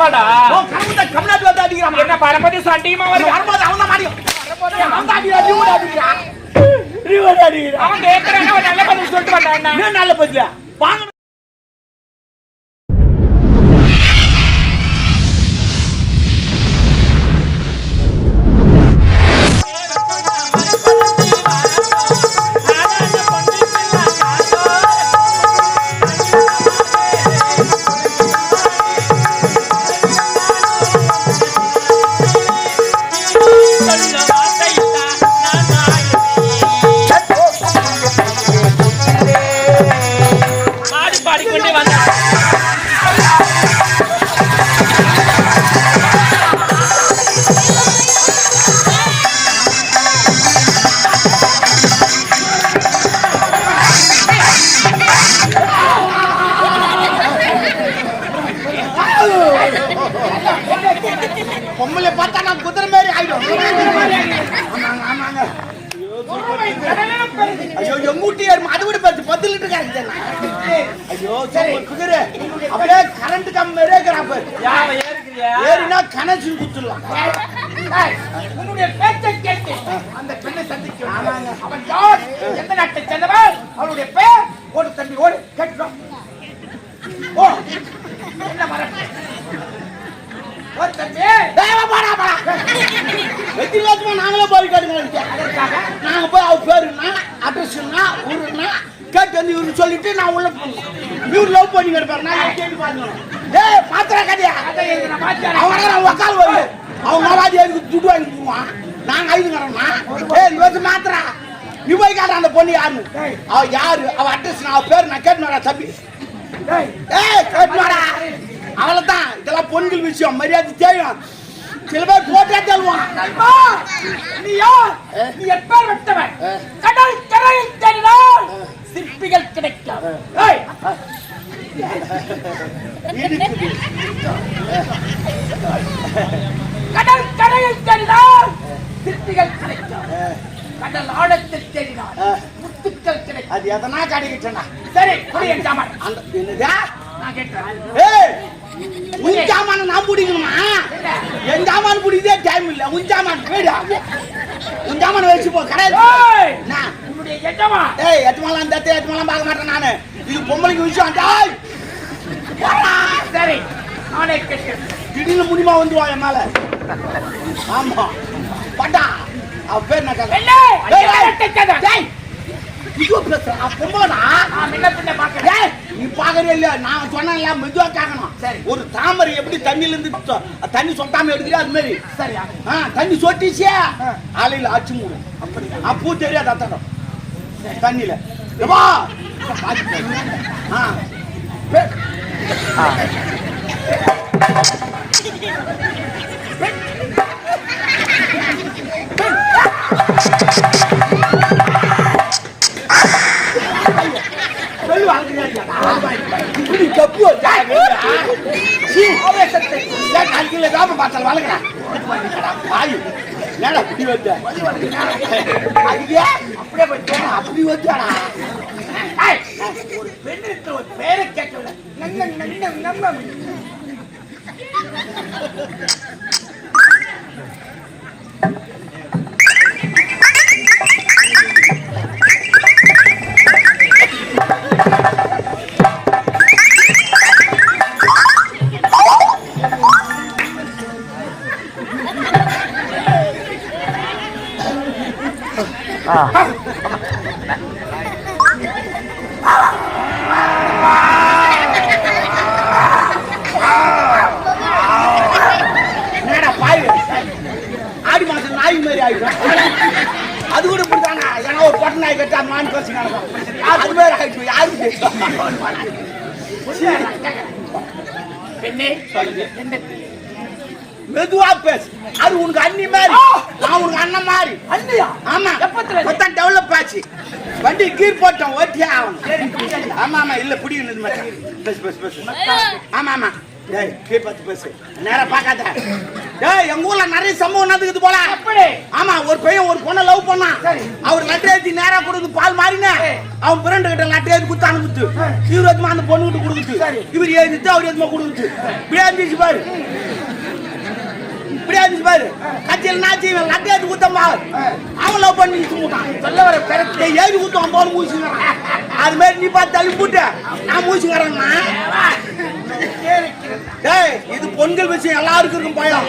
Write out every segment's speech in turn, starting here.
வந்து அடிக்கிறான் என்ன பரமதி சண்டியமா வருது? வரும்போது அவன் தான் மாடியும் அவன் தான் அடிக்கிறான் அடிக்கிறான் அடிக்கிறான் அவன் கேட்கறான் அவன் நல்ல பதில் சொல்லிட்டு வந்தான் என்ன நல்ல பதில? வாங்க. ஐயோ சரி. குதிரை. அப்படியே கரண்ட் கம் மாதிரியே இருக்கிறான் பாரு யாவ ஏறினா கணச்சு குத்துடலாம். உன்னுடைய பேச்சை கேட்டு அந்த பெண்ணை சந்திக்க அவன் யார்? எந்த நாட்டை சேர்ந்தவன்? அவளுடைய பேர்? ஓடு தம்பி ஓடு. கேட்டுடும் ஓ என்ன மரம் ஓ தம்பி. தேவ போடா போடா. வெற்றி லட்சமா நாங்களே போய் கேட்டுங்க நாங்க போய் அவ பேருன்னா அட்ரஸ்னா ஊருன்னா கேட்டு வந்து சொல்லிட்டு நான் உள்ள இவரு லவ் பண்ணி கிடப்பாரு நான் கேட்டு பாருங்க. டேய் மாத்திர கதையா? அவங்க நான் உக்கால் வருது அவங்க மாவாதி எனக்கு துட்டு வாங்கி போவான். நாங்க ஐதுங்கிறோம்னா ஏய் நீ வந்து மாத்திரா நீ போய் காட்டுற அந்த பொண்ணு யாருன்னு. அவ யாரு? அவ அட்ரஸ் நான் அவ பேர் நான் கேட்டுனாடா தம்பி. ஏய் கேட்டுனாடா அவளை தான் இதெல்லாம் பொண்கள் விஷயம் மரியாதை தெரியும் சில பேர் போட்டே தருவான் நீ யார் நீ எப்பேர் வெட்டவன் கடல் கரையில் தேடினால் சிற்பிகள் கிடைக்கும். கடல் கரையில் தேடினால் சிற்பிகள் கிடைக்கும். கடல் ஆழத்தில் தேடினால் முத்துக்கள் கிடைக்கும். அது எதனா கிடைக்கிட்டா சரி புரிய அந்த நான் ஏய்! உன் ஜாமான நான் பிடிக்கணுமா? என் ஜாமான் பிடிக்கதே டைம் இல்ல. உன் ஜாமான் போயிடா உன் ஜாமான் வச்சு போ. கடை எஜமா ஏய் எத்துமாலாம் இந்த எத்துமாலாம் பார்க்க மாட்டேன் நானு. இது பொம்பளைக்கு விஷயம். டேய். சரி. திடீர்னு முடிமா வந்துருவா என் மேல. ஆமா. பட்டா அவ பேர் பொம்பளா நான் முன்ன பின்ன பார்க்கிறேன். ஏய், நீ பாக்குறியா இல்லையா? நான் சொன்னேன்ல மெதுவா கேட்கணும் சரி. ஒரு தாமரை எப்படி தண்ணில இருந்து தண்ணி சொட்டாம எடுக்கிறியா அது மாதிரி. சரியா ஆ, தண்ணி சொட்டிச்சே ஆலையில ஆச்சு மூடும் அப்படி அப்பூ தெரியாது அத்தடம் தண்ணியில. எப்பா? ஆ. இப்படி கப்பு வச்சா ஆவேசத்தை. ஏன் கல்கில வேப்ப பாத்தல் என்னடா இப்படி வச்ச? ஐயா, மெதுவா பேசு. அது உனக்கு அண்ணி மாதிரி. நான் உனக்கு அண்ணன் மாதிரி. அண்ணியா? ஆமா. எப்பத்துல? இப்பதான் டெவலப் ஆச்சு. வண்டி கீர் போட்டோம் ஓட்டியே ஆகணும். ஆமா ஆமா இல்ல பிடிக்கணும் மாதிரி பேசு பேசு பேசு. ஆமா ஆமா. டேய் கீழ் பார்த்து பேசு. நேரா பார்க்காத. டேய் எங்க ஊர்ல நிறைய சம்பவம் நடக்குது போல. எப்படி ஆமா ஒரு பையன் ஒரு பொண்ணை லவ் பண்ணான். அவர் லட்டு ஏத்தி நேரா கொடுத்து பால் மாறினே. அவன் பிரெண்டு கிட்ட லட்டு ஏத்தி குத்து இவர் எதுமா அந்த பொண்ணு கிட்ட கொடுக்குது. இவர் ஏறிட்டு அவர் எதுமா கொடுக்குது இருந்துச்சு பாரு. இப்படியே இருந்துச்சு பாரு. கட்சியில் நாச்சி இவன் லட்டு ஏத்தி குத்தம்மா அவன் லவ் பண்ணி சும்முட்டான் சொல்ல வர பெருத்து டேய் ஏறி குத்தம் போல மூச்சுங்கிறான் அது மாதிரி நீ பார்த்து தள்ளி போட்டு. நான் மூச்சுங்கிறேன்னா டேய் இது பொங்கல் விஷயம். எல்லாருக்கும் இருக்கும் பயம்.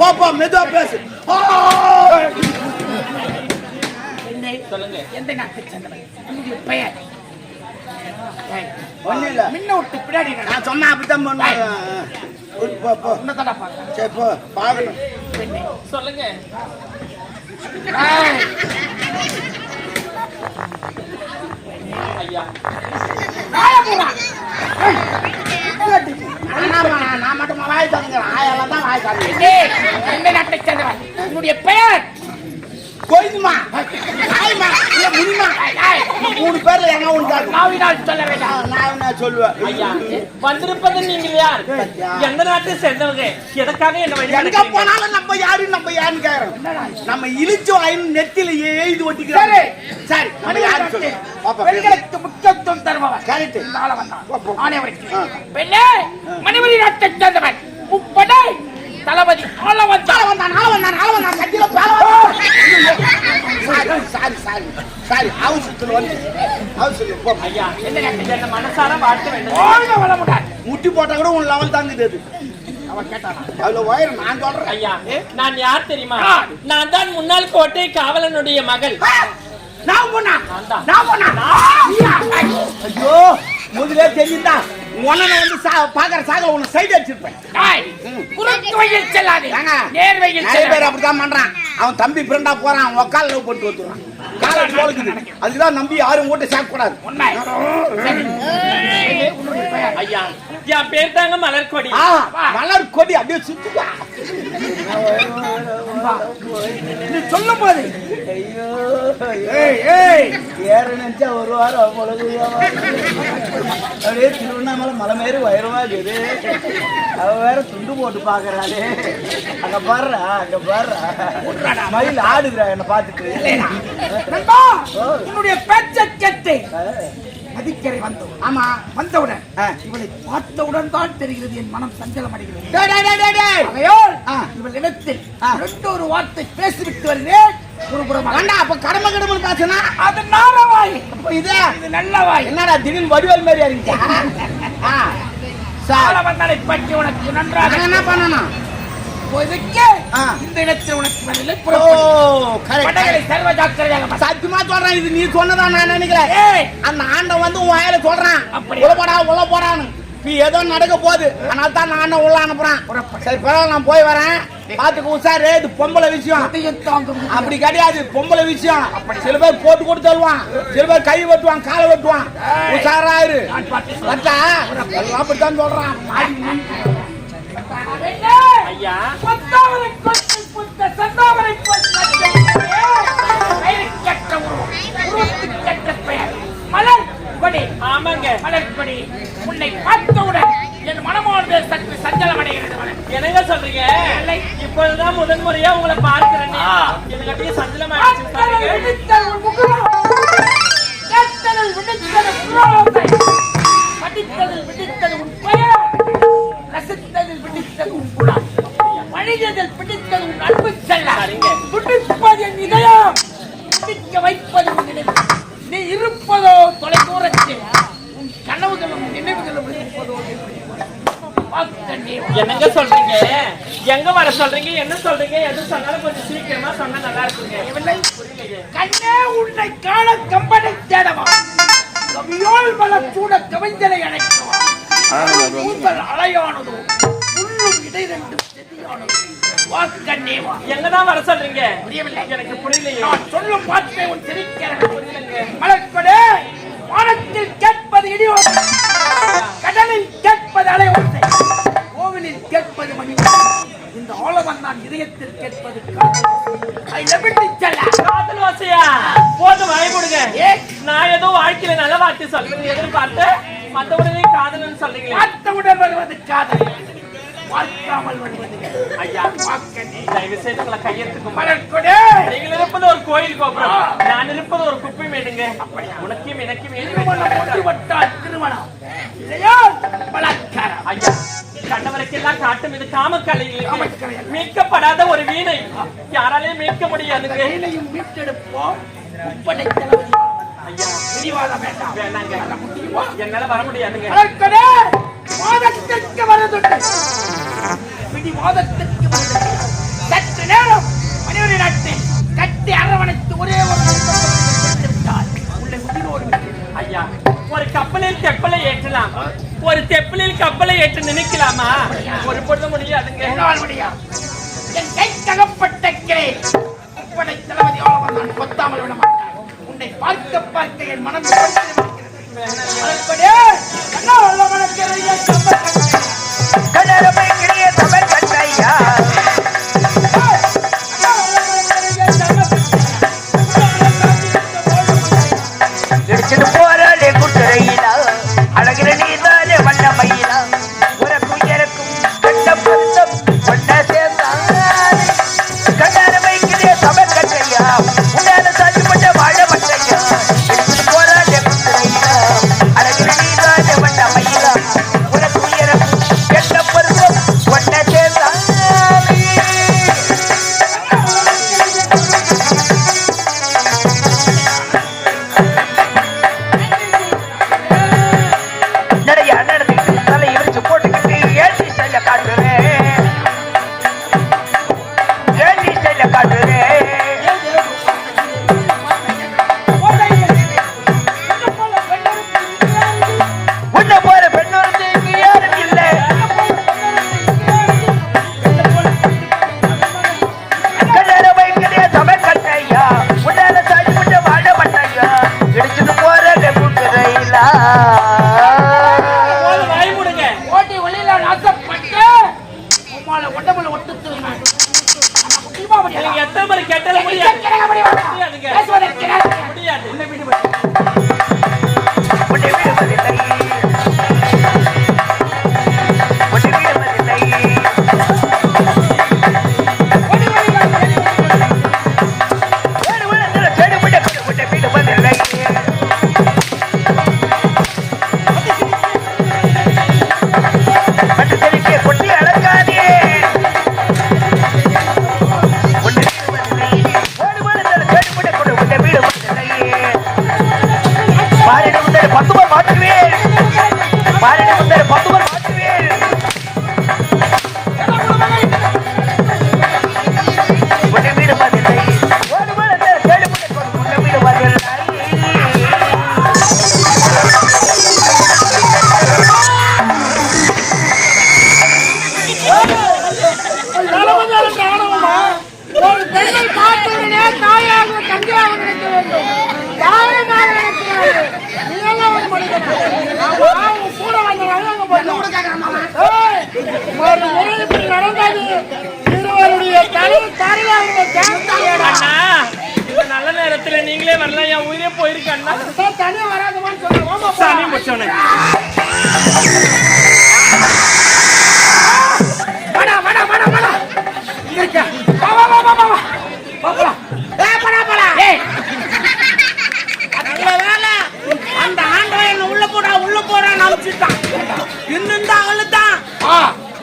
போப்பா மெதுவா பேசு! சொல்லுங்க. எந்த நாட்டை பெயர்? ஒண்ணும் இல்ல. முன்ன விட்டு பின்னாடி. நான் சொன்னா அப்படித்தான் பண்ணுவாங்க. சொல்லுங்க. நான் மட்டும் வாய் தந்துக்கிறேன் ஆயெல்லாம் தான் வாய் சேர்ந்தவன்? உன்னுடைய பெயர்? கோயிலுமா? ஆயமா இல்ல முனிமா? மூணு பேர்ல எங்க ஒன்று நாவினால் சொல்ல வேண்டாம். நான் என்ன சொல்லுவேன் ஐயா வந்திருப்பது நீங்கள் யார்? எந்த நாட்டை சேர்ந்தவங்க எதற்காக என்ன எங்க? போனாலும் நம்ம யாரு நம்ம யாருன்னு கேக்குறோம்? நம்ம இழிச்சு வாயின் நெத்தில எழுதி ஒட்டிக்கிறோம். சரி. நம்ம யாரு சொல்லு பெண்களுக்கு முக்கியத்துவம் தருபவன். இந்த ஆள வந்தான். போ, போ. ஆணை அவருக்கு. ஆ. பெண்ணே, மணிமணி நாட்டைச் சேர்ந்தவன். முப்படை தளபதி ஆள வந்தான். ஆள வந்தான் ஆள வந்தான் ஆள வந்தான். கட்டில பேல சாரி சாரி சாரி சாரி அவசரத்துல வந்து அவசரம் போ ஐயா என்ன மனசார வாழ்த்து வேண்டும் வாழ்க வளமுடன். முட்டி போட்டா கூட உன் லெவல் தாங்குது அது அவன் கேட்டானா? அதுல வயிறு நான் சொல்றேன் ஐயா நான் யார் தெரியுமா? நான் தான் முன்னாள் கோட்டை காவலனுடைய மகள்! நான் போனா நான் தான். போனா ஐயோ முதலே தெரியுதா உன்னை வந்து பாக்குற சாகல உன்னை சைடு அடிச்சிருப்பேன் குறுக்கு வழியில் செல்லாதே. நேர் வழியில் நிறைய பேர் செல்லாதே. அப்படித்தான் பண்றான் அவன் தம்பி ஃப்ரெண்டா போறான் உக்கால லவ் பண்ணிட்டு வந்துடுறான் காலேஜ் போலுக்குது அதுக்குதான் நம்பி யாரும் ஓட்ட சேர்க்க கூடாது உண்மை. சரி. பெண்ணே, உன்னுடைய பெயர். ஐயா என் பேர் தாங்க மலர்கொடி ஆ, மலர் கொடி அப்படியே சுத்துதா நீ சொல்லும் போது ஐயோ ஏய், ஏய். ஏற நினைச்சா ஒரு வாரம் பொழுது அப்படியே திருவண்ணாமலை மலை மாரி உயரமா இருக்குது அவ வேற துண்டு போட்டு பாக்குறாளே அங்க பாடுறா அங்க பாடுறா மயில் ஆடுதுடா என்ன பாத்துட்டு நண்பா, உன்னுடைய பேச்சை கேட்டு நதிக்கரை வந்தவுடன் ஆமா. வந்தவுடன். இவளை பார்த்தவுடன் தான் தெரிகிறது என் மனம் சஞ்சலம் அடைகிறது. இவள் இடத்தில். ரெண்டு ஒரு வார்த்தை பேசிவிட்டு வருகிறேன். அப்ப கடமை கடமை பேசுனா? அது நாரவாய் அப்ப இது? இது நல்ல வாய். என்னடா திடீர்னு வடிவேல் மாதிரி சார் காலவந்தனை பற்றி உனக்கு நன்றாக நான் என்ன பண்ணணும். இந்த இடத்தில் உனக்கு. சத்தியமா சொல்றேன் இது நீ சொன்னதா நான் நினைக்கிறேன் அந்த ஆண்டன் வந்து உன் வாயில சொல்றான்? உள்ள போடா உள்ள போடான்னு. நீ ஏதோ நடக்க போகுது. அதனால தான் நான் உள்ள அனுப்புறான். சரி பரவாயில்ல நான் போய் வரேன். பாத்துக்க உஷாரு இது பொம்பளை விஷயம். அப்படி கிடையாது பொம்பளை விஷயம். சில பேர் போட்டு கொடுத்து தருவான் சில பேர் கை வெட்டுவான் காலை வெட்டுவான். பார்த்து வட்டா அப்படித்தான் சொல்றான். ஐயா. மலர் ஆமாங்க. மலர் கொடி உன்னை பார்த்தவுடன் என் மனமானது சற்று சஞ்சலம் அடைகிறது என்னங்க சொல்றீங்க இல்லை. இப்பொழுதுதான் முதன் முறையா உங்களை பார்க்கிறேன். எனக்கு அப்படியே சஞ்சலமா. படித்ததில் விழித்தல் உன் பெயர். ரசித்ததில் விழித்தல் உன் குணம். பழகியதில் பிடித்தது உன் அன்பு செல்ல. துடிப்பது என் இதயம். துடிக்க வைப்பது. நீ இருப்பதோ தொலைதூரத்தில் என்னங்க சொல்றீங்க? எங்க வர சொல்றீங்க? என்ன சொல்றீங்க? எது சொன்னாலும் கொஞ்சம் சீக்கிரமா சொன்னா நல்லா இருக்குங்க. கண்ணே உன்னை காண கம்பனை தேடவா? கவியோல் மலர் சூட கவிஞனை அழைக்கவா? அலையானதோ? உள்ளும் இடை ரெண்டும் எங்கதான் வர சொல்றீங்க? புரியவில்லை. எனக்கு புரியலையே. நான் சொல்லும் வார்த்தை உன் சிரிக்கிறது மலர்படே வானத்தில் கேட்பது இடி கடலில் கேட்பது அலை ஓசை கோவிலில் கேட்பது மணி. இந்த ஆழவன் நான் இதயத்தில் கேட்பது காதல். வாசையா? போதும் வாய் போடுங்க ஏ? நான் ஏதோ வாழ்க்கையில நல்ல வார்த்தை சொல்றேன். எதிர்பார்த்து மத்தவுடனே காதல்னு சொல்றீங்களே. பார்த்தவுடன் வருவது காதல். பார்க்காமல் வருவது ஐயா பார்க்க நீ உங்களை கையெழுத்துக்கும் மலர் கொடு நீங்கள் இருப்பது ஒரு கோயில் கோபுரம். நான் இருப்பது ஒரு குப்பை மேடுங்க. உனக்கும் எனக்கும் திருமணம் திருமணம். இல்லையா? பலாத்காரம். ஐயா கண்டவருக்கெல்லாம் காட்டும் இது காமக்கலை. மீட்கப்படாத ஒரு வீணை. யாராலையும் மீட்க முடியாதுங்க. கையிலையும் மீட்டெடுப்போம். உப்படை தளபதி ஐயா பிடிவாதம் வேண்டாம். என்னால வர முடியாதுங்க. மலர்கொடே வாதத்திற்கு வருதுண்டு. பிடிவாதத்திற்கு வருதுண்டு. சற்று நேரம் மனைவி நாட்டை கட்டி அரவணைத்து ஒரே ஒரு நிமிஷம் கொடுத்து விட்டால் உயிரோடு ஐயா ஒரு கப்பலில் தெப்பலை ஏற்றலாம். ஒரு தெப்பலில் கப்பலை ஏற்ற நினைக்கலாமா? ஒரு பொழுது முடியாதுங்க என்னால் என் கை தகப்பட்ட கிளை உப்படை கொத்தாமல் விட மாட்டான். உன்னை பார்க்க பார்க்க என் மனம் மலர்கொடே முந்தர பத்துவர் போலாம் ஏய் போடா போடா. ஏய் நல்ல வேலை. அந்த ஆண்டவன் என்ன உள்ள போடா உள்ள போறான்னு அனுப்பிச்சிட்டான் இன்னும் தான் அழுத்தான்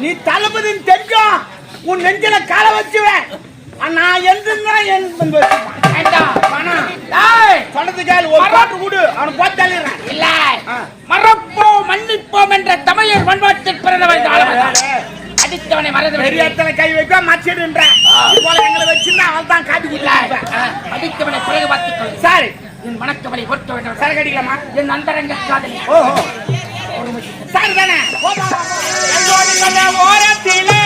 நீ தளபதின்னு தெரிஞ்சோம் உன் நெஞ்சில காலை வச்சுவேன். நான் எந்திருந்தா இல்ல. மறப்போம் மன்னிப்போம் என்ற தமிழர் பண்பாட்டில் பிறந்தவன் அடித்தவனை மறந்து பெரிய இடத்துல கை வைக்க மச்சிடுன்ற போல எங்களை வச்சிருந்தா அவன் தான் காட்டி இல்ல கொடுத்தா அடித்தவனை பிறகு பார்த்துக் கொள் சரி. என் மணக்கவலை ஒட்ட வேண்டும். சரக்கு அடிக்கலாமா என் அந்தரங்க காதலி. ஓஹோ. சரி தானே ஓரத்திலே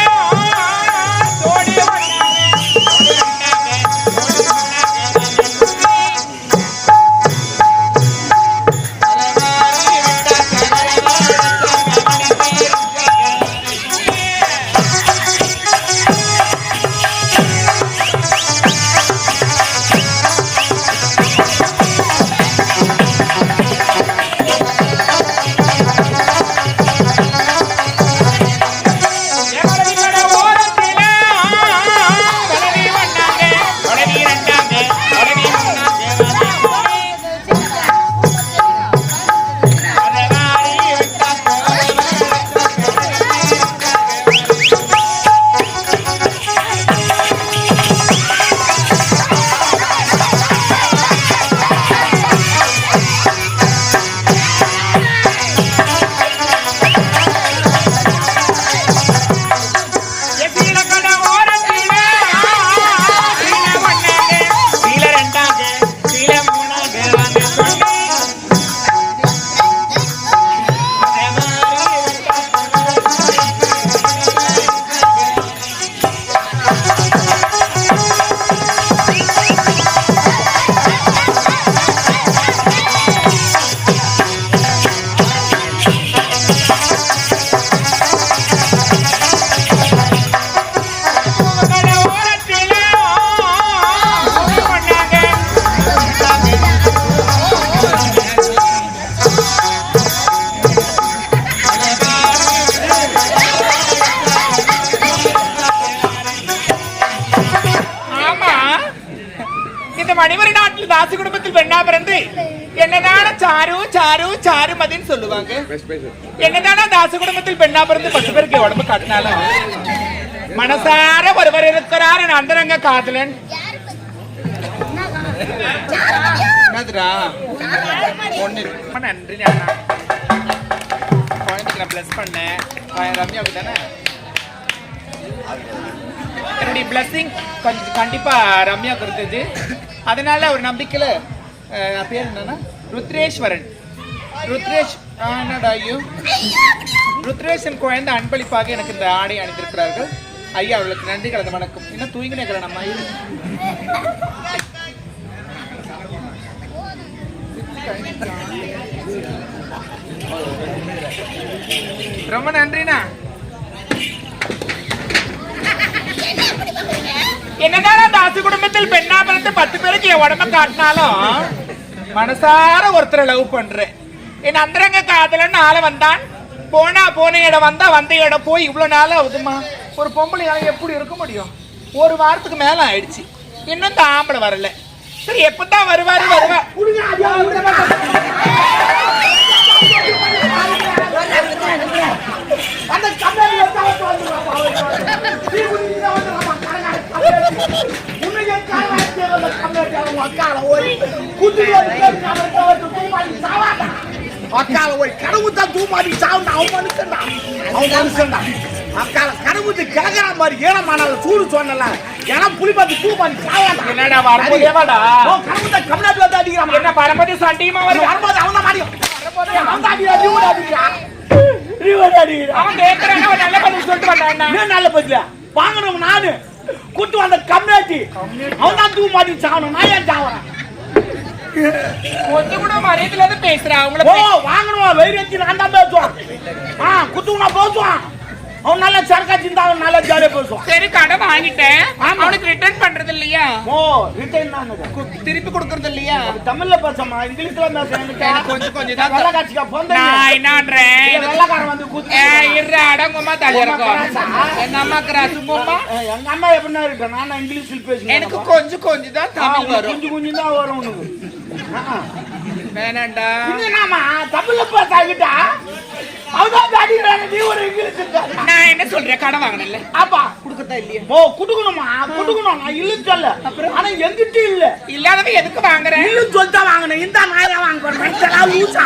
சொல்லுவாங்க? என்னதான தாசி குடும்பத்தில் பெண்ணா பிறந்து பத்து பேருக்கு உடம்பு காட்டினாலும் மனசார ஒருவர் இருக்கிறார் என் அந்தரங்க காதலன். நன்றி குழந்தைக்கு நான் பிளஸ் பண்ணேன். ரம்யாவுக்கு தானே என்னுடைய பிளஸ்ஸிங் கொஞ்சம் கண்டிப்பா ரம்யாவுக்கு இருந்தது. அதனால ஒரு நம்பிக்கையில பேர் என்னன்னா ருத்ரேஸ்வரன். ருத்ரேஷ் ருத்ரேஷன் குழந்தை அன்பளிப்பாக எனக்கு இந்த ஆடை அணிந்திருக்கிறார்கள். ஐயா அவளுக்கு நன்றி கலந்த வணக்கம். என்ன தூங்கினே இருக்கிறேன் நம்ம ரொம்ப நன்றிண்ணா. என்னதான் அந்த ஆசை குடும்பத்தில் பெண்ணா பிறந்து பத்து பேருக்கு என் உடம்ப காட்டினாலும் மனசார ஒருத்தரை லவ் பண்றேன். என் அந்தரங்க காதலன்னு ஆள வந்தான். போனா போன இடம் வந்தா வந்த இடம் போய் இவ்வளோ நாள் ஆகுதுமா ஒரு பொம்பளையால எப்படி இருக்க முடியும்? ஒரு வாரத்துக்கு மேலே ஆயிடுச்சு. இன்னும் இந்த ஆம்பளை வரல. சரி எப்பதான் வருவாரு வருவா. அந்த குட்டி வந்து கம்பெனி வந்து தூமாடி தூமாடி சாவுண்டா அவன் மனுஷன்டா அவன் மனுஷன்டா அக்கால கடவுத்து கிழக்கிற மாதிரி ஏனமானால சூடு சொன்னல ஏன்னா புலி பார்த்து தூமாடி சாவாடா. என்னடா வரும்போதே வாடா கடவுத்த கம்னாட்டு வந்து அடிக்கிறான். என்ன பரமதி சண்டியுமா வரும் வரும்போது அவன் தான் மாடியும் அவன் தான் அடிக்கிறான். அவன் கேட்கறான் அவன் நல்ல பதில் சொல்லிட்டு வந்தான். என்ன? நல்ல பதில? வாங்கணும் நானு. கூட்டு வந்த கம்யூனிட்டி. அவன் தான் தூ மாட்டி சாகணும் நான் ஏன் சாவறேன்? கொஞ்சம் கூட மரியாதையில இருந்து பேசுறான் ஓ அவங்கள வாங்கணும் வெயிரத்தி நான் தான் பேசுவான். ஆ குத்து நான் பேசுவான். அவன் நல்லா சரக்கா சிந்தா அவன் நல்லா ஜாலியா பேசுவான். சரி கடை வாங்கிட்டேன். அவனுக்கு ரிட்டர்ன் பண்றது இல்லையா? ஓ ரிட்டைன் தான் திருப்பி கொடுக்கறது இல்லையா? தமிழ்ல பேசமா இங்கிலீஷ்ல பேச எனக்கு கொஞ்சம் கொஞ்சம் தான் வெள்ள காட்சிக்கா பொந்த நான் என்னன்றேன்? வெள்ளக்காரன் வந்து குத்து இருடா, அடங்குமா தள்ளி இருக்கும் எங்க அம்மா கிராசு போமா ஏய், எங்க அம்மா எப்படின்னா இருக்கேன் நான் இங்கிலீஷில் பேசுறேன் எனக்கு கொஞ்சம் கொஞ்சம் தான் தமிழ் வரும். கொஞ்சம் கொஞ்சம் தான் வரும் உனக்கு. வேணாண்டா என்னம்மா தமிழ்ல பேசாகிட்டா அவதான் அடிக்கிறாங்க நீ ஒரு இங்கிலீஷ் நான் என்ன சொல்றேன்? கடை வாங்கினல அப்பா. கொடுக்கத்தா இல்லையா. ஓ குடுக்கணுமா? குடுக்கணும். நான் இல்லுன்னு சொல்ல ஆனா எங்கிட்ட இல்ல. இல்லாதவ எதுக்கு வாங்குறேன் இல்லுன்னு சொல்லிட்டு வாங்கினேன். இந்த நாயா வாங்க போறேன்? லூசா.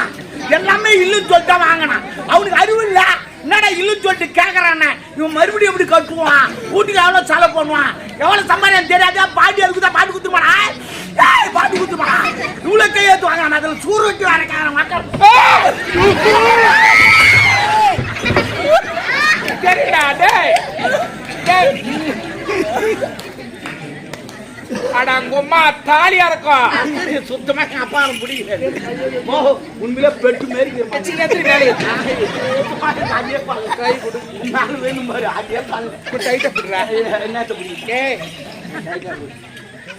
எல்லாமே இல்லுன்னு சொல்லிட்டு வாங்கினான். அவனுக்கு அறிவு இல்ல. என்னடா இல்லுன்னு சொல்லிட்டு கேக்குறானே? இவன் மறுபடியும் எப்படி கட்டுவான்? வீட்டுக்கு எவ்வளவு செலவு பண்ணுவான்? எவ்வளவு சம்பாதியம் தெரியாதா? பாட்டி அதுக்கு பாட்டு குத்துமாடா ஏய் பாட்டு குத்துமாடா இவ்வளவு கையெழுத்து வாங்க அதுல வச்சு வரக்கார மக்கள் சரிடா டேய்? டேய். அட உங்க அம்மா தாலியா இருக்கும் சுத்தமா அப்பாரம் பிடிக்கல ஓ உண்மையில பெட்டு மாரி கை கொடு. நாலு வேணும் பாரு, அதே பாரு. டைட்டா பிடுறா. என்னத்த பிடிக்க?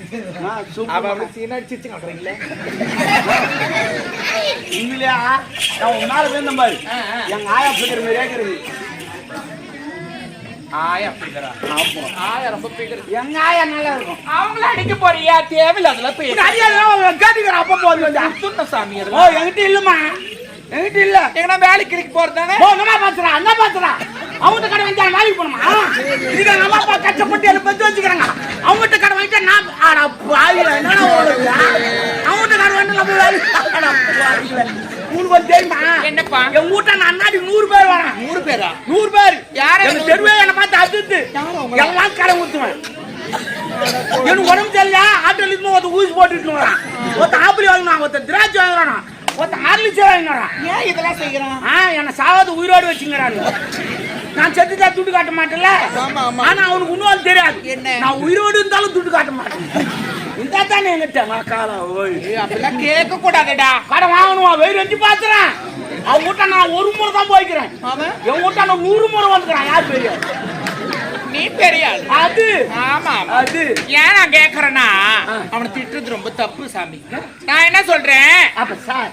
ஏய் ஆ, சூப்பர். அவ அவளை சீனா அடிச்சு கட்டுறீங்களே உண்மையிலேயா? நான் உன் மேல வேணும் பாரு. எங்க ஆயா பிடிக்கிற மாதிரியே இருக்கிறது. ஆயா பிடிக்கிறா ஆமா. ஆயா ரொம்ப பிடிக்கிறது எங்க ஆயா நல்லா இருக்கும். அவங்கள அடிக்க போறியா தேவையில்ல இப்படி போய் அவங்க கேட்டுக்கிறேன், அப்ப போதும் வந்து. துண்ண சாமி ஓ, என்கிட்ட இல்லம்மா. என்கிட்ட இல்ல. எங்கன்னா வேலைக்கு கிளிக்கு போறதானே ஓ, என்னம்மா பாத்துறா, என்ன பாத்துறா? அவங்ககிட்ட கடை நான் வேலைக்கு போகணுமா? இது அப்பா கஷ்டப்பட்டு பெத்து வச்சுக்கிறாங்க. அவங்ககிட்ட கடை வாங்கிட்டா நான் அட பாவிகளா, என்னடா உனக்கு? அவங்ககிட்ட கடை வாங்கிட்டா நம்ம. உனக்கு தெரியுமா? என்னப்பா? என் வீட்டை நான் அண்ணாடி நூறு பேர் வரேன். நூறு பேரா? நூறு பேர். யாரு எங்க நூறு தெருவே என்னை பார்த்து அதிர்ந்து எல்லாம் கடை ஊத்துவேன் எனக்கு உடம்பு தெரியல ஆட்டோல இருந்து ஒருத்த ஊசி போட்டுட்டு வரான். ஒருத்த ஆப்பிள் வாங்கினான் ஒருத்த திராட்சை வாங்குறான். ஒருத்த ஹார்லிக்ஸ் வாங்கினான். ஏன் இதெல்லாம் செய்யறான் ஆ என்ன சாவது உயிரோடு வச்சுங்கிறாரு நான் செத்துட்டா துட்டு காட்ட மாட்டேன்ல. ஆனா அவனுக்கு இன்னும் தெரியாது. என்ன? நான் உயிரோடு இருந்தாலும் துட்டு காட்ட மாட்டேன். இந்த தானே எங்கிட்ட காலம் ஓய். அப்படிலாம் கேட்க கூடாதுடா கடை வாங்கணும்? வெயிட் வச்சு பாத்துறேன். அவன் வீட்டை நான் ஒரு முறை தான் போய்க்கிறேன். என் வீட்டை நான் நூறு முறை வந்துக்கிறான். யார் பெரிய? நீ பெரிய அது. ஆமா. அது. ஏன் நான் கேக்குறேன்னா. அவனை திட்டுறது ரொம்ப தப்பு சாமி. நான் என்ன சொல்றேன்? அப்ப சார்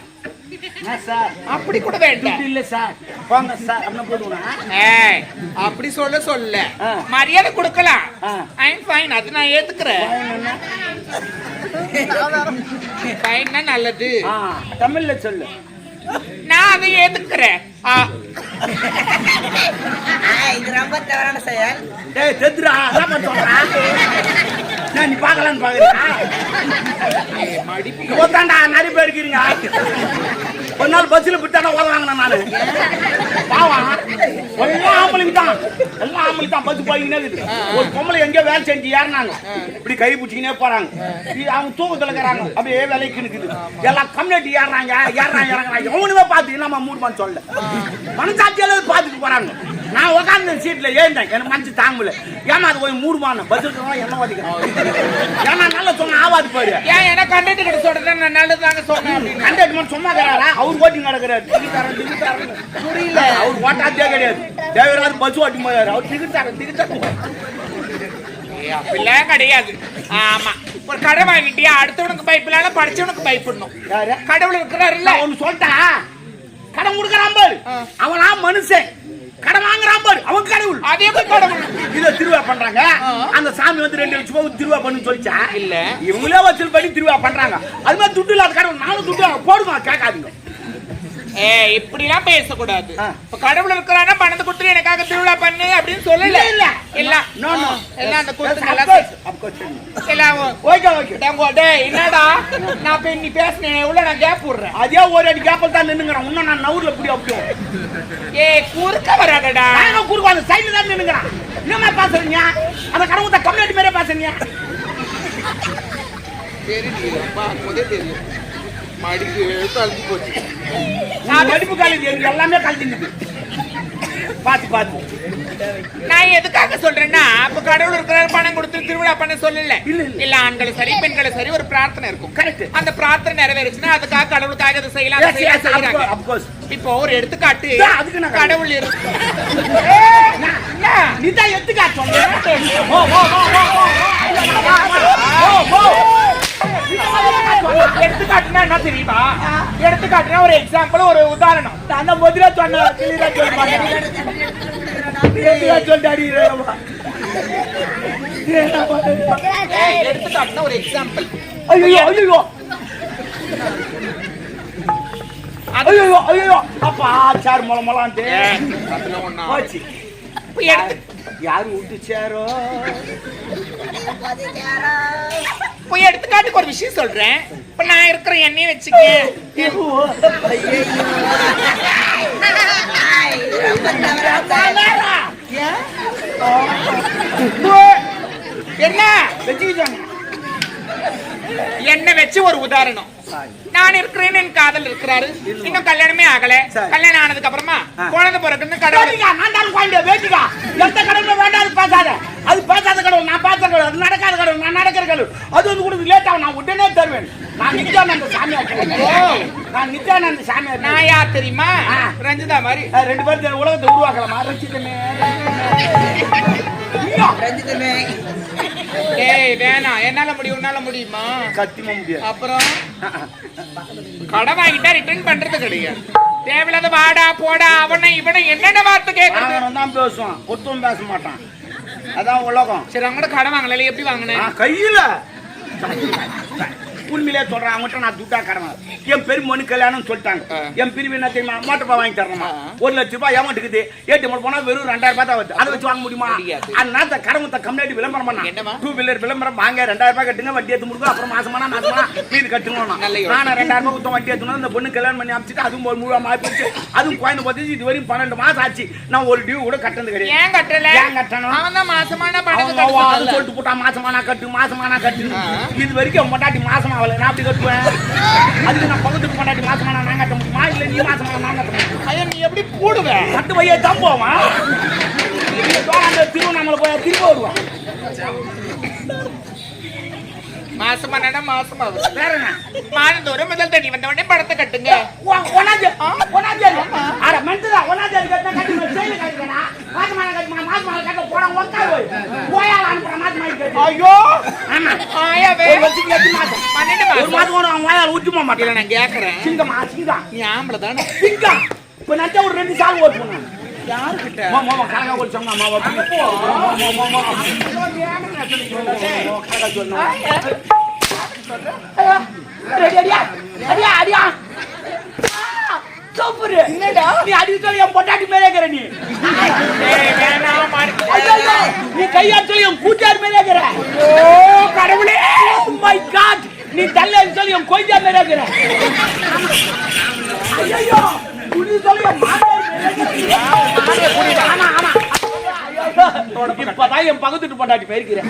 அப்படி கூட வேண்டாம் இல்ல சார். போங்க சார் அப்படின்னு போடுவேன் ஏய் அப்படி சொல்ல சொல்ல. ஆ. மரியாதை கொடுக்கலாம். ஆ. ஐம் ஃபைன் அது நான் ஏத்துக்கிறேன். ஃபைன்னா நல்லது. ஆ, தமிழ்ல சொல்லு. நான் அதை ஏத்துக்கிறேன். ஆ, இது ரொம்ப தவறான செயல். டேய் தெத்துறா அதான் சொல்றா நான் நீ பார்க்கலான்னு பாக்குறியா ஒத்தாண்டா நிறைய பேர் ஒரு நாள் பஸ்ல விட்டாடா ஓடுவாங்க நானு. பாவம். எல்லாம் ஆம்பளைங்க தான். எல்லாம் ஆம்பளைங்க தான் பஸ் போய்கினே இருக்குது. ஒரு பொம்பளை எங்கேயோ வேலை செஞ்சு ஏறினாங்க. இப்படி கை பிடிச்சிக்கினே போறாங்க. அவங்க தூக்கத்துல இருக்கிறாங்க. அப்படியே வேலைக்கு இருக்குது எல்லாம் கம்யூனிட்டி ஏறாங்க ஏறாங்க இறங்குறாங்க எவனுமே பார்த்து நம்ம மூணு மணி சொல்ல. மனசாட்சியால பார்த்துட்டு போறாங்க. நான் உட்காந்து சீட்ல ஏறிட்டேன் எனக்கு மனசு தாங்கல. ஏமா அது போய் மூடு மானம் பஸ் என்ன வதிக்கிறேன் ஏன்னா நல்லா சொன்ன ஆவாது போயிரு ஏன் என்ன கண்டக்டர் கிட்ட சொல்றேன் நான் நல்லதுதாங்க சொன்னேன் கண்டக்ட் மட்டும் சும்மா இருக்கிறாரா அவர் ஓட்டி நடக்கிறாரு. டிக்கெட் தரேன் டிக்கெட் தரேன். புரியல. அவர் ஓட்டாதே கிடையாது. தேவையான பஸ் ஓட்டி போயாரு அவர் டிக்கெட் தரேன் டிக்கெட் தரேன். அப்படிலாம் கிடையாது. ஆமா. ஒரு கடை வாங்கிட்டியா? அடுத்தவனுக்கு பயப்பில்லாம படிச்சவனுக்கு பயப்படணும் யாரு? கடவுள் இருக்கிறாருல்ல நான் ஒண்ணு சொல்லிட்டேன். கடன் கொடுக்கறான் பாரு. அவனா மனுஷன். கடன் வாங்குறான் பாரு அவன் கடவுள். அதே போய் கடவுள். இத திருவிழா பண்றாங்க. அந்த சாமி வந்து ரெண்டு லட்சம் ரூபாய் திருவிழா பண்ணு சொல்லிச்சா? இல்ல. இவங்களே வசூல் பண்ணி திருவிழா பண்றாங்க. அது மாதிரி துட்டு இல்லாத கடவுள் நானும் துட்டு போடுமா கேட்காதீங்க. ஏ இப்படிலாம் பேசக்கூடாது. இப்ப கடவுள் இருக்கிறானா பணத்தை கொடுத்து எனக்காக திருவிழா பண்ணு அப்படின்னு சொல்லல. இல்ல, இல்ல. No, no. எல்லாம் அந்த கொடுத்து நல்லா. எல்லாம் ஓகே ஓகே டேங்கோ, டேய், என்னடா? நான் இப்ப நீ பேசுனேன் எவ்வளவு நான் கேப் விடுறேன் அதே ஒரு அடி கேப்பல் தான் நின்னுங்கிறான். இன்னும் நான் நவுர்ல புடி அப்படியும் ஏய் குறுக்க வராதடா. நான் குறுக்கு அந்த சைடுல தான் நின்னுங்கிறான். என்னமா பேசுறீங்க? அந்த கடவுத்த கம்யூனிட்டி மாதிரியே பேசுறீங்க. நான் வெடிப்பு காலேஜ் எனக்கு எல்லாமே கழட்டினுது பாத்து பாத்து நான் எதுக்காக சொல்றேன்னா இப்ப கடவுள் இருக்கிறார் பணம் கொடுத்து திருவிழா பண்ண சொல்லல இல்ல, ஆண்கள் சரி பெண்கள் சரி ஒரு பிரார்த்தனை இருக்கும். அந்த பிரார்த்தனை நிறைவேறுச்சுன்னா அதுக்காக கடவுளுக்காக அதை செய்யலாம் செய்யலாம், செய்யறாங்க. இப்போ ஒரு எடுத்துக்காட்டு அதுக்கு நான் கடவுள் இருக்கு நீ தான் எடுத்துக்கா எடுத்துக்காட்டுனா என்ன தெரியுமா? எடுத்துக்காட்டுனா ஒரு எக்ஸாம்பிள் ஒரு உதாரணம். அந்த முதல்ல சொன்ன எடுத்துக்காட்டுனா ஒரு எக்ஸாம்பிள் ஐயோ ஐயோ. ஐயோ ஐயோ. அப்பா சார் மொள மொளான்ட்டு. போச்சு. யாரு விட்டு சேரோ இப்ப எடுத்துக்காட்டுக்கு ஒரு விஷயம் சொல்றேன். இப்ப நான் இருக்கிற எண்ணெயை வச்சுக்க. என்ன? வச்சுக்கிட்டாங்க. என்ன வச்சு ஒரு உதாரணம். நான் இருக்கிறேன்னு என் காதல் இருக்கிறாரு. இன்னும் கல்யாணமே ஆகல. கல்யாணம் ஆனதுக்கு அப்புறமா. குழந்தை பிறக்குன்னு கடவுள் நான் தான் குழந்தை வேண்டிக்கா எந்த கடவுளும் வேண்டாது பேசாத. அது பேசாத கடவுள் நான் பேசாத கடவுள் அது நடக்காத கடவுள் நான் நடக்கிற கடவுள். அது வந்து கூட லேட் ஆகும். நான் உடனே தருவேன். நான் நித்யானந்த ஓ. நான் நித்யானந்த சாமியார் நான் யார் தெரியுமா. ரஞ்சிதா மாதிரி. ரெண்டு பேரும் உலகத்தை உருவாக்கலாமா? ரசித்தமே ரஞ்சிதமே. ஏய் வேணாம் என்னால முடியும் உன்னால முடியுமா? சத்தியமா முடியாது. அப்புறம்? கடன் வாங்கிட்டா ரிட்டர்ன் பண்றது கிடையாது தேவையில்லாத வாடா போடா அவனை இவனை என்னென்ன வார்த்தை கேட்கறது அவன் தான் பேசுவான். ஒருத்தவன் பேச மாட்டான். அதான் உலகம். சரி அவங்க கடன் வாங்கல எப்படி வாங்கினேன்? கையில உண்மையிலே சொல்றேன் அவங்ககிட்ட நான் துட்டா கடமை என் பெருமொழி கல்யாணம் சொல்லிட்டாங்க. என் பிரிவு என்ன தெரியுமா? மோட்டப்பா வாங்கி தரணுமா. ஒரு லட்ச ரூபாய் ஏமாட்டுக்குது. ஏடி போனா வெறும் ரெண்டாயிரம் ரூபாய் தான் வருது. அதை வச்சு வாங்க முடியுமா? முடியாது. அதனால கடமத்தை கம்யூனிட்டி விளம்பரம் பண்ணா? டூ வீலர் விளம்பரம் வாங்க ரெண்டாயிரம் ரூபாய் கட்டுங்க வட்டி எடுத்து முடிக்கும் அப்புறம் மாசமானா மாசமானா மீது கட்டணும். நான் ரெண்டாயிரம் ரூபாய் வட்டி எடுத்துனா இந்த பொண்ணு கல்யாணம் பண்ணி அமைச்சிட்டு அதுவும் ஒரு முழுவா மாறி போச்சு அதுவும் கோயில் பத்தி இது வரையும் பன்னெண்டு மாசம் ஆச்சு. நான் ஒரு டியூ கூட கட்டுறது கிடையாது. ஏன் கட்டல? ஏன் கட்டணும்? அவன் தான் மாசமான கட்ட சொல்லிட்டு போட்டா மாசமானா கட்டு மாசமானா கட்டு. இது வரைக்கும் பொண்டாட்டி மாசமா ஆகல நான் அப்படி கட்டுவேன்? அதுக்கு நான் பக்கத்துக்கு பொண்டாட்டி மாசமானா நான் கட்ட முடியுமா? இல்ல நீ மாசமானா நான் கட்ட முடியுமா? ஐயா நீ எப்படி போடுவ? கட்டு வையே தான் போவான். திருவண்ணாமலை போய் திரும்ப வருவான். மாசமா வரும் வேற மாதந்தோறும் முதல் தண்ணி வந்த உடனே படத்தை கட்டுங்க ஒ- ஒண்ணாந்தே- ஒண்ணாந்தேதி. அட, மென்டலா, ஒண்ணாந்தேதி கட்டினா கட்டுமா, செயலு கட்டுக்கணா. மாசமான கட்டுமா, மாசமான கட்ட போடா, உக்காரு போய். போயால அனுப்புற மாசமா கட்டு. ஐயோ ஆமா. ஆயாவே வருஷத்துக்கு எட்டு மாசம். பன்னெண்டு ஒரு மாசம் கூட அவன் வாயால மாட்டான். நான் கேக்குறேன் சிங்கமா, சிங்கம். நீ ஆம்பளை தானே. இப்ப ஒரு ரெண்டு சால் ஓட்டுவேன் யாருக்கிட்ட சூப்பர் என்னடா நீ அடி சொல்லி என் பொட்டாட்டி மேலே இருக்கிற நீ நீ கையா சொல்லி என் கூட்டார் மேலே இருக்கிற ஓ கடவுளே மை காட் நீ தள்ளேன்னு சொல்லி என் கொய்யா மேலே இருக்கிற இப்பதான் என் பக்கத்துட்டு பொண்டாட்டி போயிருக்கிறேன்.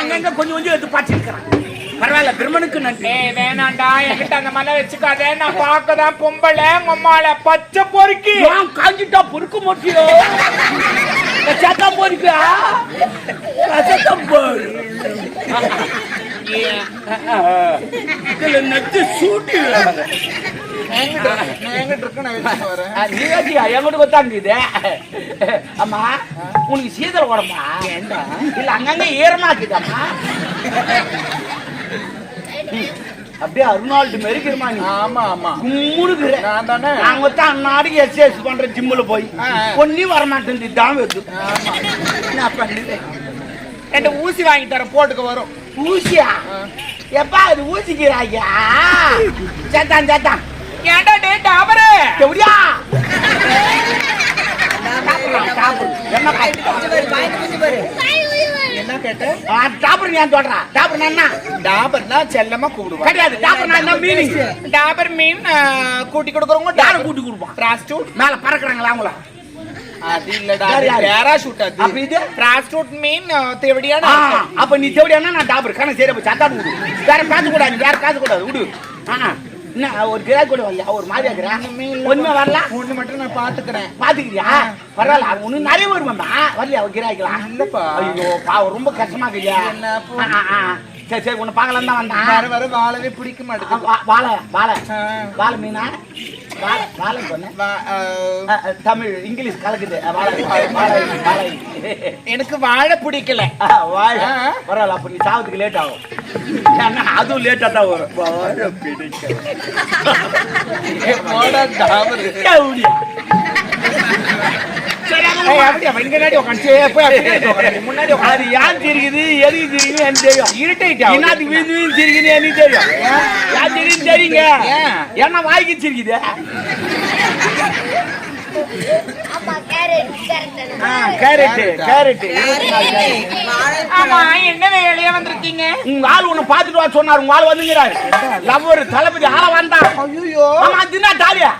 அங்கங்க கொஞ்சம் கொஞ்சம் எடுத்து பாய்ச்சிருக்கிறேன். பரவாயில்ல பிரம்மனுக்கு நன்றி. ஏய், வேணாம்டா என்கிட்ட அந்த மாதிரி வச்சுக்காத. நான் பார்க்கதான் பொம்பளை உம்மால பச்சை பொறுக்கி. காஞ்சிட்டா பொறுக்க மாட்டியோ? சத்தா பொறுக்கா? சத்தம் போரு இதுல நெத்து சூட்டு எங்கிட்ட கொத்தாங்குது அம்மா உனக்கு சீதல் உடம்பா இல்ல அங்கங்க ஈரமா இருக்குதாம்மா அப்படியே அருணாள்டு மெருக்கிறமா நீ? ஆமா ஆமா. கும்முடுக்குற நான் தானே? நாங்க தான் அன்னாடிக்கு எக்ஸசைஸ் பண்ற ஜிம்முல போய். ஆ. ஒன்னி வர மாட்டேன் தான் வருது என்ன பண்ணுது ரெண்டு ஊசி வாங்கி தரேன் போட்டுக்க வரும். ஊசியா? எப்பா அது ஊசிக்கிறாங்க சேத்தான் சேத்தான். ஏன்டா டே டாபரு எப்படியா என்ன? காய்? என்ன கேட்ட கொடுக்குறவங்க டாபர். கூட்டி கொடுப்பான் மேல பறக்குறாங்களா அவங்கள? அது இல்லடா? பேராஷூட் அது. அப்ப இது? பிராஸ்டியூட் மீன் தேவடியான அப்ப நீ தேவையான நான் டாபர்? கணக்கு சரி அப்ப சத்தாடு விடு வேற பேச கூடாது வேற பேச கூடாது விடு. ஆ, என்ன ஒரு கிராக் கூட வரலையா? ஒரு மாதிரி இருக்கிறேன் ஒண்ணுமே வரல? ஒண்ணு மட்டும் நான் பாத்துக்கிறேன். பாத்துக்கிறியா? பரவாயில்ல ஒண்ணு நிறைய வருமாமா வரலையா ஒரு கிராக்கலாம் இல்லப்பா. ஐயோ பாவம் ரொம்ப கஷ்டமா இருக்குயா. சரி சரி உன்னை பார்க்கலாம் தான் வர வந்தான். வர வாழவே பிடிக்க வா- வாழை வாழை. ஆ. வாழை மீனா? வாழை வாழை சொன்னேன் வா- ஆ, ஆ, ஆ, தமிழ் இங்கிலீஷ் கலக்குது. ஆ, வாழை வாழை வாழை வாழை. எனக்கு வாழை பிடிக்கல. வாழை. ஆ. பரவாயில்ல அப்ப நீ சாவதுக்கு லேட் ஆகும். அதுவும் லேட்டா தான் வரும். வாழை பிடிக்கல. போடா முன்னாடி அது ஏன் எதுக்கு எனக்கு தெரியும் இருட்டைட்டா என்னத்துக்கு எனக்கு தெரியும் ஏன் தெரியுங்க என்ன வாய்க்கு சிரிக்குது கேரட்டு கேரட். ஆமா என்ன ஆள் வா சொன்னாரு உங்க ஆள் வந்துங்கிறாரு லவ்வர் தளபதி ஆள வந்தா ஐயோ ஆமா தின்னா தாலியா